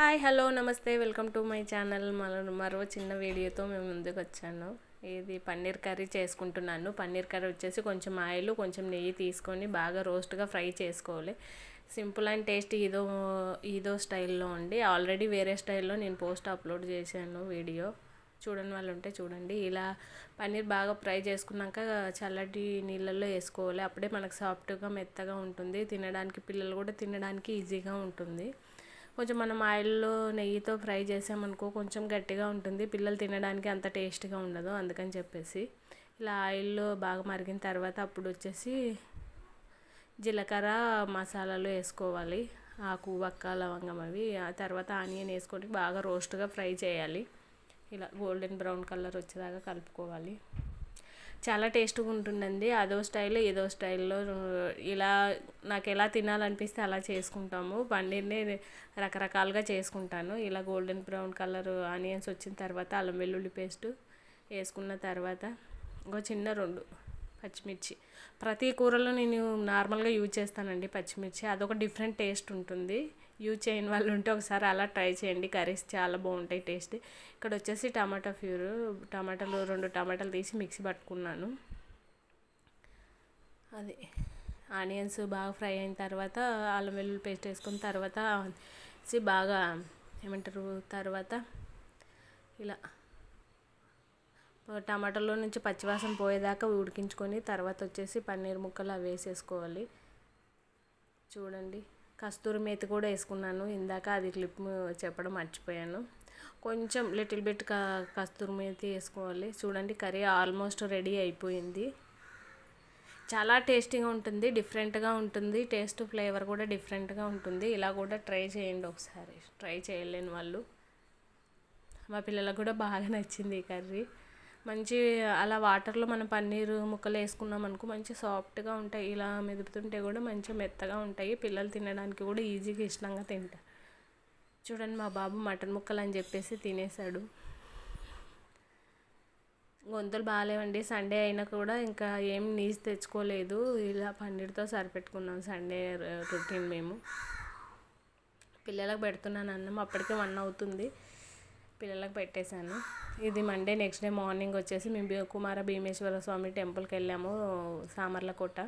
Hi hello నమస్తే. Welcome to my channel. మరో మరో చిన్న వీడియోతో మేము ముందుకు వచ్చాను. ఇది పన్నీర్ కర్రీ చేసుకుంటున్నాను. పన్నీర్ కర్రీ వచ్చేసి కొంచెం ఆయిల్ కొంచెం నెయ్యి తీసుకొని బాగా రోస్ట్గా ఫ్రై చేసుకోవాలి. సింపుల్ అండ్ టేస్ట్ ఇదో ఇదో స్టైల్లో ఉండి ఆల్రెడీ వేరే స్టైల్లో నేను పోస్ట్ అప్లోడ్ చేశాను వీడియో. చూడని వాళ్ళు ఉంటే చూడండి. ఇలా పన్నీర్ బాగా ఫ్రై చేసుకున్నాక చల్లటి నీళ్ళల్లో వేసుకోవాలి. అప్పుడే మనకు సాఫ్ట్గా మెత్తగా ఉంటుంది. తినడానికి పిల్లలు కూడా తినడానికి ఈజీగా ఉంటుంది. కొంచెం మనం ఆయిల్లో నెయ్యితో ఫ్రై చేసామనుకో కొంచెం గట్టిగా ఉంటుంది. పిల్లలు తినడానికి అంత టేస్ట్గా ఉండదు అందుకని చెప్పేసి. ఇలా ఆయిల్లో బాగా మరిగిన తర్వాత అప్పుడు వచ్చేసి జీలకర్ర మసాలాలు వేసుకోవాలి. ఆకు వక్క లవంగం అవి. ఆ తర్వాత ఆనియన్ వేసుకొని బాగా రోస్ట్గా ఫ్రై చేయాలి. ఇలా గోల్డెన్ బ్రౌన్ కలర్ వచ్చేదాకా కలుపుకోవాలి. చాలా టేస్ట్గా ఉంటుందండి అదో స్టైల్ ఏదో స్టైల్లో ఇలా నాకు ఎలా తినాలనిపిస్తే అలా చేసుకుంటాము. పన్నీర్ని రకరకాలుగా చేసుకుంటాను. ఇలా గోల్డెన్ బ్రౌన్ కలర్ ఆనియన్స్ వచ్చిన తర్వాత అల్లం వెల్లుల్లి పేస్ట్ వేసుకున్న తర్వాత ఇంకో చిన్న రెండు పచ్చిమిర్చి. ప్రతి కూరలో నేను నార్మల్గా యూజ్ చేస్తానండి పచ్చిమిర్చి. అదొక డిఫరెంట్ టేస్ట్ ఉంటుంది. యూజ్ చేయని వాళ్ళు ఉంటే ఒకసారి అలా ట్రై చేయండి. కర్రీస్ చాలా బాగుంటాయి టేస్ట్. ఇక్కడ వచ్చేసి టమాటా ఫ్యూర్ టమాటాలు రెండు టమాటాలు తీసి మిక్సీ పట్టుకున్నాను. అది ఆనియన్స్ బాగా ఫ్రై అయిన తర్వాత అల్లం వెల్లుల్లి పేస్ట్ వేసుకున్న తర్వాత బాగా ఏమంటారు తర్వాత ఇలా టమాటాలో నుంచి పచ్చివాసన పోయేదాకా ఉడికించుకొని తర్వాత వచ్చేసి పన్నీర్ ముక్కలు అవి వేసేసుకోవాలి. చూడండి. కస్తూరి మేతి కూడా వేసుకున్నాను. ఇందాక అది క్లిప్ చెప్పడం మర్చిపోయాను. కొంచెం లిటిల్ బిట్ క కస్తూరి మేతి వేసుకోవాలి. చూడండి కర్రీ ఆల్మోస్ట్ రెడీ అయిపోయింది. చాలా టేస్టీగా ఉంటుంది డిఫరెంట్గా ఉంటుంది. టేస్ట్ ఫ్లేవర్ కూడా డిఫరెంట్గా ఉంటుంది. ఇలా కూడా ట్రై చేయండి ఒకసారి. ట్రై చేయలేని వాళ్ళు. మా పిల్లలకు కూడా బాగా నచ్చింది ఈ కర్రీ. మంచి అలా వాటర్లో మనం పన్నీరు ముక్కలు వేసుకున్నాం అనుకో మంచి సాఫ్ట్గా ఉంటాయి. ఇలా మెదుపుతుంటే కూడా మంచిగా మెత్తగా ఉంటాయి. పిల్లలు తినడానికి కూడా ఈజీగా ఇష్టంగా తింటారు. చూడండి మా బాబు మటన్ ముక్కలు అని చెప్పేసి తినేసాడు. గొంతులు బాగాలేవండి. సండే అయినా కూడా ఇంకా ఏం నీసు తెచ్చుకోలేదు. ఇలా పన్నీర్తో సరిపెట్టుకున్నాం సండే రొటీన్ మేము. పిల్లలకు పెడుతున్నాను అన్నం. అప్పటికే వన్ అవుతుంది. పిల్లలకు పెట్టేశాను. ఇది మండే నెక్స్ట్ డే మార్నింగ్ వచ్చేసి మేము కుమార భీమేశ్వర స్వామి టెంపుల్కి వెళ్ళాము సామర్లకోట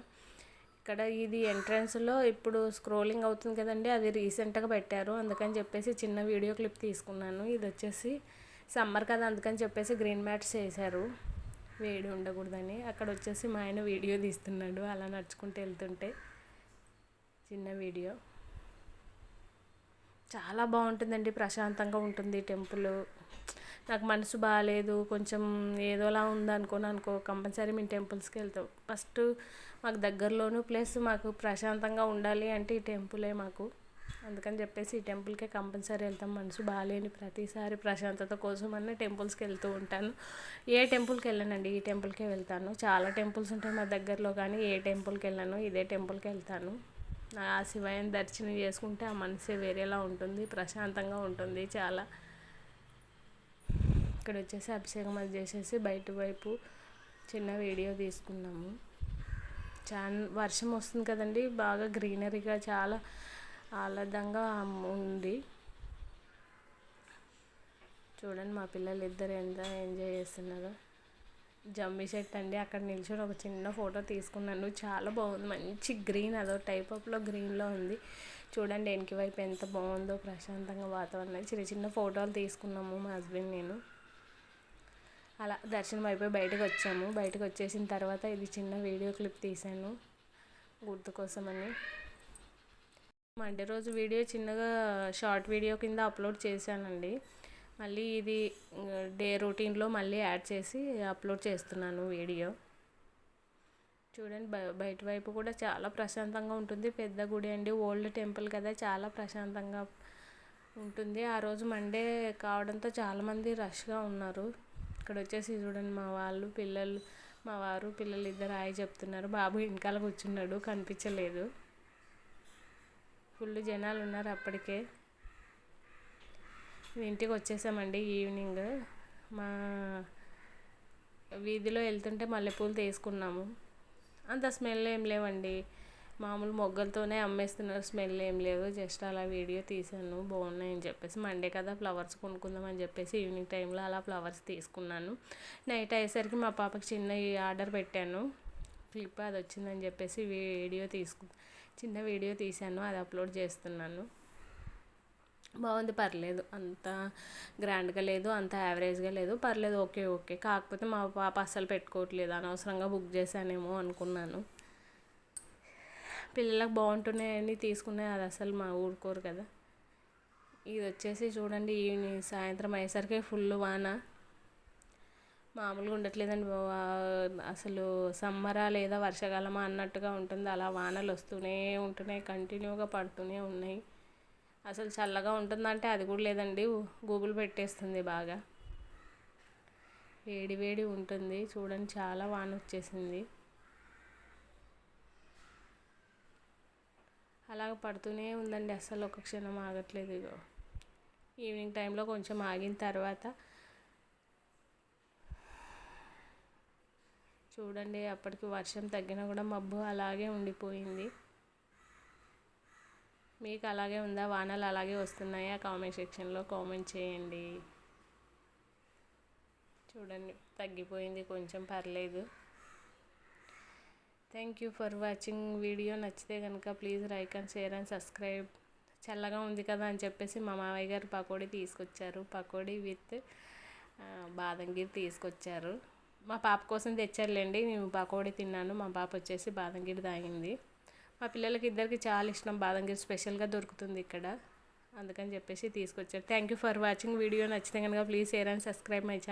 ఇక్కడ ఇది ఎంట్రన్స్లో ఇప్పుడు స్క్రోలింగ్ అవుతుంది కదండి అది రీసెంట్గా పెట్టారు. అందుకని చెప్పేసి చిన్న వీడియో క్లిప్ తీసుకున్నాను. ఇది వచ్చేసి సమ్మర్ కదా అందుకని చెప్పేసి గ్రీన్ మ్యాట్స్ వేశారు వేడి ఉండకూడదని. అక్కడ వచ్చేసి మా ఆయన వీడియో తీస్తున్నాడు అలా నడుచుకుంటూ వెళ్తుంటే. చిన్న వీడియో చాలా బాగుంటుందండి. ప్రశాంతంగా ఉంటుంది టెంపుల్. నాకు మనసు బాగాలేదు కొంచెం ఏదోలా ఉందనుకోని అనుకో కంపల్సరీ మేము టెంపుల్స్కి వెళ్తాం. ఫస్ట్ మాకు దగ్గరలోనూ ప్లస్ మాకు ప్రశాంతంగా ఉండాలి అంటే ఈ టెంపులే మాకు. అందుకని చెప్పేసి ఈ టెంపుల్కే కంపల్సరీ వెళ్తాం. మనసు బాగాలేని ప్రతిసారి ప్రశాంతత కోసం అన్న టెంపుల్స్కి వెళ్తూ ఉంటాను. ఏ టెంపుల్కి వెళ్ళానండి? ఈ టెంపుల్కే వెళ్తాను. చాలా టెంపుల్స్ ఉంటాయి మా దగ్గరలో కానీ ఏ టెంపుల్కి వెళ్ళాను. ఇదే టెంపుల్కి వెళ్తాను. ఆ శివయ్యని దర్శనం చేసుకుంటే ఆ మనసే వేరేలా ఉంటుంది ప్రశాంతంగా ఉంటుంది చాలా. ఇక్కడ వచ్చేసి అభిషేకం అది చేసేసి బయట వైపు చిన్న వీడియో తీసుకున్నాము చాలా వర్షం వస్తుంది కదండి బాగా గ్రీనరీగా చాలా ఆహ్లాదంగా ఉంది. చూడండి మా పిల్లలు ఇద్దరు ఎంత ఎంజాయ్ చేస్తున్నారో. జమ్మి చెట్టు అండి. అక్కడ నిల్చొని ఒక చిన్న ఫోటో తీసుకున్నాను. చాలా బాగుంది. మంచి గ్రీన్ అదో టైప్ ఆఫ్లో గ్రీన్లో ఉంది. చూడండి వెనక వైపు ఎంత బాగుందో ప్రశాంతంగా వాతావరణం. చిన్న చిన్న ఫోటోలు తీసుకున్నాము మా హస్బెండ్ నేను. అలా దర్శనం అయిపోయి బయటకు వచ్చాము. బయటకు వచ్చేసిన తర్వాత ఇది చిన్న వీడియో క్లిప్ తీశాను. గుర్తు కోసమని. మండే రోజు వీడియో చిన్నగా షార్ట్ వీడియో కింద అప్లోడ్ చేశానండి. మళ్ళీ ఇది డే రొటీన్లో మళ్ళీ యాడ్ చేసి అప్లోడ్ చేస్తున్నాను వీడియో. చూడండి బ బయట వైపు కూడా చాలా ప్రశాంతంగా ఉంటుంది. పెద్ద గుడి అండి ఓల్డ్ టెంపుల్ కదా చాలా ప్రశాంతంగా ఉంటుంది. ఆ రోజు మండే కావడంతో చాలామంది రష్గా ఉన్నారు. ఇక్కడ వచ్చేసి చూడండి మా వాళ్ళు పిల్లలు మా వారు పిల్లలు ఇద్దరు హాయ్ చెప్తున్నారు. బాబు వెనకాల కూర్చున్నాడు కనిపించలేదు. ఫుల్ జనాలు ఉన్నారు అప్పటికే. ఇంటికి వచ్చేసామండి ఈవినింగ్. మా వీధిలో వెళ్తుంటే మల్లెపూలు తీసుకున్నాము. అంత స్మెల్ ఏం లేవండి. మామూలు మొగ్గలతోనే అమ్మేస్తున్నారు స్మెల్ ఏం లేదు. జస్ట్ అలా వీడియో తీసాను బాగున్నాయి అని చెప్పేసి మండే కదా ఫ్లవర్స్ కొనుక్కుందామని చెప్పేసి ఈవినింగ్ టైంలో అలా ఫ్లవర్స్ తీసుకున్నాను. నైట్ అయ్యేసరికి మా పాపకి చిన్న ఆర్డర్ పెట్టాను. క్లిప్ అది వచ్చిందని చెప్పేసి వీడియో తీసుకు చిన్న వీడియో తీశాను. అది అప్లోడ్ చేస్తున్నాను. బాగుంది పర్లేదు. అంత గ్రాండ్గా లేదు అంత యావరేజ్గా లేదు. పర్లేదు ఓకే ఓకే. కాకపోతే మా పాప అస్సలు పెట్టుకోవట్లేదు. అనవసరంగా బుక్ చేశానేమో అనుకున్నాను. పిల్లలకు బాగుంటున్నాయని తీసుకునే అది అసలు మా ఊరుకోరు కదా. ఇది వచ్చేసి చూడండి ఈవినింగ్ సాయంత్రం అయ్యేసరికి ఫుల్ వాన. మామూలుగా ఉండట్లేదండి. అసలు సమ్మరా లేదా వర్షాకాలమా అన్నట్టుగా ఉంటుంది. అలా వానలు వస్తూనే ఉంటున్నాయి. కంటిన్యూగా పడుతూనే ఉన్నాయి. అసలు చల్లగా ఉంటుందంటే అది కూడా లేదండి. గూగుల్ పెట్టేస్తుంది బాగా. వేడి వేడి ఉంటుంది. చూడండి చాలా వాన వచ్చేసింది. అలాగ పడుతూనే ఉందండి. అసలు ఒక క్షణం ఆగట్లేదు ఇగో. ఈవినింగ్ టైంలో కొంచెం ఆగిన తర్వాత చూడండి అప్పటికి వర్షం తగ్గినా కూడా మబ్బు అలాగే ఉండిపోయింది. మీకు అలాగే ఉందా? వానలు అలాగే వస్తున్నాయా? కామెంట్ సెక్షన్లో కామెంట్ చేయండి. చూడండి తగ్గిపోయింది కొంచెం పర్లేదు. Thank you for watching video నచ్చితే కనుక please like and share and subscribe చల్లగా ఉంది కదా అని చెప్పేసి మా మామయ్య గారు పకోడీ తీసుకొచ్చారు. పకోడీ విత్ బాదంగిరి తీసుకొచ్చారు. మా పాప కోసం తెచ్చారులేండి. నేను పకోడీ తిన్నాను. మా పాప వచ్చేసి బాదంగిరి తాగింది. మా పిల్లలకి ఇద్దరికి చాలా ఇష్టం. బాదంగిరి స్పెషల్గా దొరుకుతుంది ఇక్కడ. అందుకని చెప్పేసి తీసుకొచ్చారు. Thank you for watching video. నచ్చితే కనుక please share and subscribe my channel